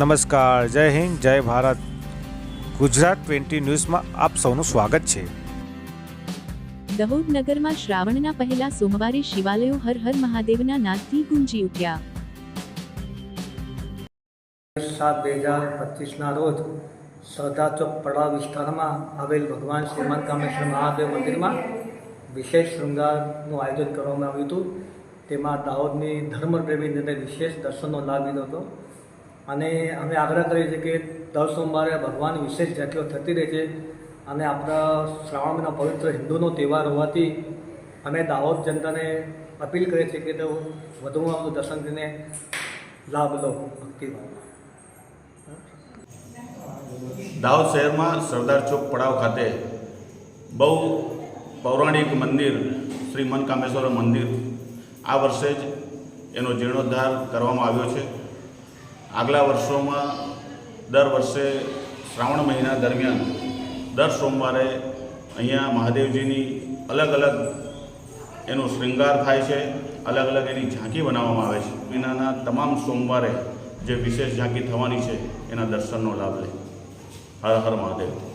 નમસ્કાર જય હિન્દ જય ભારત. ગુજરાત ટ્વેન્ટી ન્યૂઝમાં આપ સૌનું સ્વાગત છે. દહોદ નગરમાં શ્રાવણના પહેલા સોમવારે શિવાલયો હર હર મહાદેવના નાદથી ગુંજી ઉઠ્યા. સાત બે હજાર પચીસના રોજ સરદાર ચોક પડાવ વિસ્તારમાં આવેલ ભગવાન શ્રીમાન કામેશ્વર મહાદેવ મંદિરમાં વિશેષ શૃંગારનું આયોજન કરવામાં આવ્યું હતું. તેમાં દાહોદની ધર્મપ્રેમીને વિશેષ દર્શનનો લાભ લીધો હતો. અને અમે આગ્રહ કરીએ છીએ કે દર સોમવારે ભગવાન વિશેષ ઝાંખીઓ થતી રહે છે અને આપણા શ્રાવણ મહિના પવિત્ર હિન્દુનો તહેવાર હોવાથી અમે દાહોદ જનતાને અપીલ કરીએ છીએ કે તેઓ વધુમાં વધુ દર્શન કરીને લાભ લો ભક્તિભાવ દાહોદ શહેરમાં સરદાર ચોક પડાવ ખાતે બહુ પૌરાણિક મંદિર, શ્રી મનકામેશ્વર મંદિર આ વર્ષે જ એનો જીર્ણોદ્ધાર કરવામાં આવ્યો છે. આગલા વર્ષોમાં દર વર્ષે શ્રાવણ મહિના દરમિયાન દર સોમવારે અહીંયા મહાદેવજીની અલગ અલગ એનો શૃંગાર થાય છે, અલગ અલગ એની ઝાંકી બનાવવામાં આવે છે. મહિનાના તમામ સોમવારે જે વિશેષ ઝાંકી થવાની છે, એના દર્શનનો લાભ લે. હર હર મહાદેવ.